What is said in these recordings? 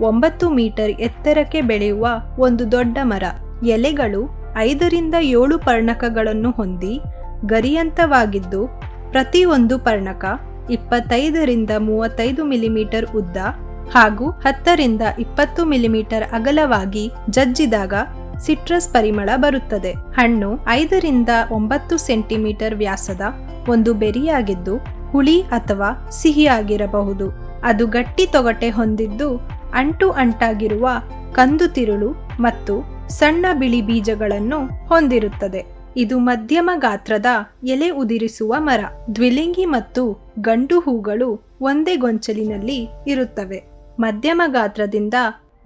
ಒಂಬತ್ತು ಮೀಟರ್ ಎತ್ತರಕ್ಕೆ ಬೆಳೆಯುವ ಒಂದು ದೊಡ್ಡ ಮರ. ಎಲೆಗಳು ಐದರಿಂದ ಏಳು ಪರ್ಣಕಗಳನ್ನು ಹೊಂದಿ ಗರಿಯಂತವಾಗಿದ್ದು, ಪ್ರತಿಯೊಂದು ಪರ್ಣಕ ಇಪ್ಪತ್ತೈದರಿಂದ ಮೂವತ್ತೈದು ಮಿಲಿಮೀಟರ್ ಉದ್ದ ಹಾಗೂ ಹತ್ತರಿಂದ ಇಪ್ಪತ್ತು ಮಿಲಿಮೀಟರ್ ಅಗಲವಾಗಿ ಜಜ್ಜಿದಾಗ ಸಿಟ್ರಸ್ ಪರಿಮಳ ಬರುತ್ತದೆ. ಹಣ್ಣು ಐದರಿಂದ ಒಂಬತ್ತು ಸೆಂಟಿಮೀಟರ್ ವ್ಯಾಸದ ಒಂದು ಬೆರಿಯಾಗಿದ್ದು, ಹುಳಿ ಅಥವಾ ಸಿಹಿಯಾಗಿರಬಹುದು. ಅದು ಗಟ್ಟಿ ತೊಗಟೆ ಹೊಂದಿದ್ದು ಅಂಟು ಅಂಟಾಗಿರುವ ಕಂದು ತಿರುಳು ಮತ್ತು ಸಣ್ಣ ಬಿಳಿ ಬೀಜಗಳನ್ನು ಹೊಂದಿರುತ್ತದೆ. ಇದು ಮಧ್ಯಮ ಗಾತ್ರದ ಎಲೆ ಉದಿರಿಸುವ ಮರ. ದ್ವಿಲಿಂಗಿ ಮತ್ತು ಗಂಡು ಹೂಗಳು ಒಂದೇ ಗೊಂಚಲಿನಲ್ಲಿ ಇರುತ್ತವೆ. ಮಧ್ಯಮ ಗಾತ್ರದಿಂದ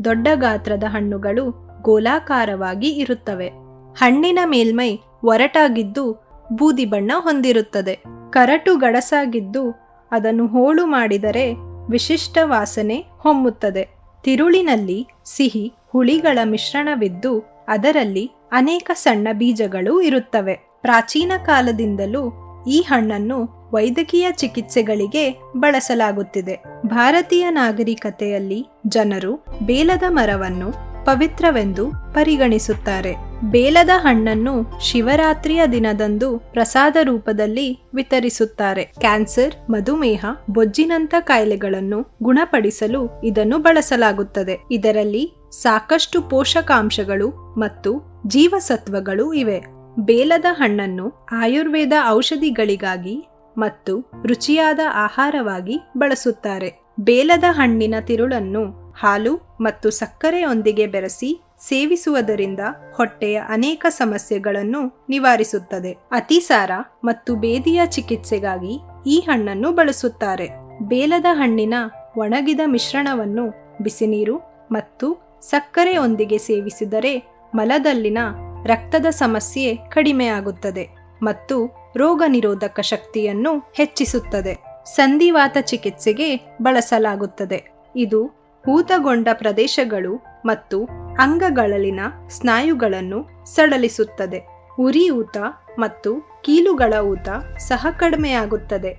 ದೊಡ್ಡ ಗಾತ್ರದ ಹಣ್ಣುಗಳು ಗೋಲಾಕಾರವಾಗಿ ಇರುತ್ತವೆ. ಹಣ್ಣಿನ ಮೇಲ್ಮೈ ಒರಟಾಗಿದ್ದು ಬೂದಿ ಬಣ್ಣ ಹೊಂದಿರುತ್ತದೆ. ಕರಟು ಗಡಸಾಗಿದ್ದು ಅದನ್ನು ಹೋಳು ಮಾಡಿದರೆ ವಿಶಿಷ್ಟ ವಾಸನೆ ಹೊಮ್ಮುತ್ತದೆ. ತಿರುಳಿನಲ್ಲಿ ಸಿಹಿ, ಹುಳಿಗಳ ಮಿಶ್ರಣವಿದ್ದು ಅದರಲ್ಲಿ ಅನೇಕ ಸಣ್ಣ ಬೀಜಗಳು ಇರುತ್ತವೆ. ಪ್ರಾಚೀನ ಕಾಲದಿಂದಲೂ ಈ ಹಣ್ಣನ್ನು ವೈದ್ಯಕೀಯ ಚಿಕಿತ್ಸೆಗಳಿಗೆ ಬಳಸಲಾಗುತ್ತಿದೆ. ಭಾರತೀಯ ನಾಗರಿಕತೆಯಲ್ಲಿ ಜನರು ಬೇಲದ ಮರವನ್ನು ಪವಿತ್ರವೆಂದು ಪರಿಗಣಿಸುತ್ತಾರೆ. ಬೇಲದ ಹಣ್ಣನ್ನು ಶಿವರಾತ್ರಿಯ ದಿನದಂದು ಪ್ರಸಾದ ರೂಪದಲ್ಲಿ ವಿತರಿಸುತ್ತಾರೆ. ಕ್ಯಾನ್ಸರ್, ಮಧುಮೇಹ ಬೊಜ್ಜಿನಂತ ಕಾಯಿಲೆಗಳನ್ನು ಗುಣಪಡಿಸಲು ಇದನ್ನು ಬಳಸಲಾಗುತ್ತದೆ. ಇದರಲ್ಲಿ ಸಾಕಷ್ಟು ಪೋಷಕಾಂಶಗಳು ಮತ್ತು ಜೀವಸತ್ವಗಳು ಇವೆ. ಬೇಲದ ಹಣ್ಣನ್ನು ಆಯುರ್ವೇದ ಔಷಧಿಗಳಿಗಾಗಿ ಮತ್ತು ರುಚಿಯಾದ ಆಹಾರವಾಗಿ ಬಳಸುತ್ತಾರೆ. ಬೇಲದ ಹಣ್ಣಿನ ತಿರುಳನ್ನು ಹಾಲು ಮತ್ತು ಸಕ್ಕರೆಯೊಂದಿಗೆ ಬೆರೆಸಿ ಸೇವಿಸುವುದರಿಂದ ಹೊಟ್ಟೆಯ ಅನೇಕ ಸಮಸ್ಯೆಗಳನ್ನು ನಿವಾರಿಸುತ್ತದೆ. ಅತಿಸಾರ ಮತ್ತು ಬೇದಿಯ ಚಿಕಿತ್ಸೆಗಾಗಿ ಈ ಹಣ್ಣನ್ನು ಬಳಸುತ್ತಾರೆ. ಬೇಲದ ಹಣ್ಣಿನ ಒಣಗಿದ ಮಿಶ್ರಣವನ್ನು ಬಿಸಿನೀರು ಮತ್ತು ಸಕ್ಕರೆಯೊಂದಿಗೆ ಸೇವಿಸಿದರೆ ಮಲದಲ್ಲಿನ ರಕ್ತದ ಸಮಸ್ಯೆ ಕಡಿಮೆಯಾಗುತ್ತದೆ ಮತ್ತು ರೋಗ ನಿರೋಧಕ ಶಕ್ತಿಯನ್ನು ಹೆಚ್ಚಿಸುತ್ತದೆ. ಸಂಧಿವಾತ ಚಿಕಿತ್ಸೆಗೆ ಬಳಸಲಾಗುತ್ತದೆ. ಇದು ಊತಗೊಂಡ ಪ್ರದೇಶಗಳು ಮತ್ತು ಅಂಗಗಳಲ್ಲಿನ ಸ್ನಾಯುಗಳನ್ನು ಸಡಲಿಸುತ್ತದೆ. ಉರಿಯೂತ ಮತ್ತು ಕೀಲುಗಳ ಊತ ಸಹ ಕಡಿಮೆಯಾಗುತ್ತದೆ.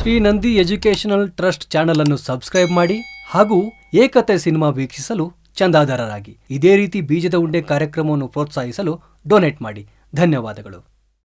Shri Nandi educational trust channel ಅನ್ನು ಸಬ್ಸ್ಕ್ರೈಬ್ ಮಾಡಿ ಹಾಗೂ ಏಕತೆ ಸಿನಿಮಾ ವೀಕ್ಷಿಸಲು ಚಂದಾದಾರರಾಗಿ. ಇದೇ ರೀತಿ ಬೀಜದ ಉಂಡೆ ಕಾರ್ಯಕ್ರಮವನ್ನು ಪ್ರೋತ್ಸಾಹಿಸಲು ಡೊನೇಟ್ ಮಾಡಿ. ಧನ್ಯವಾದಗಳು.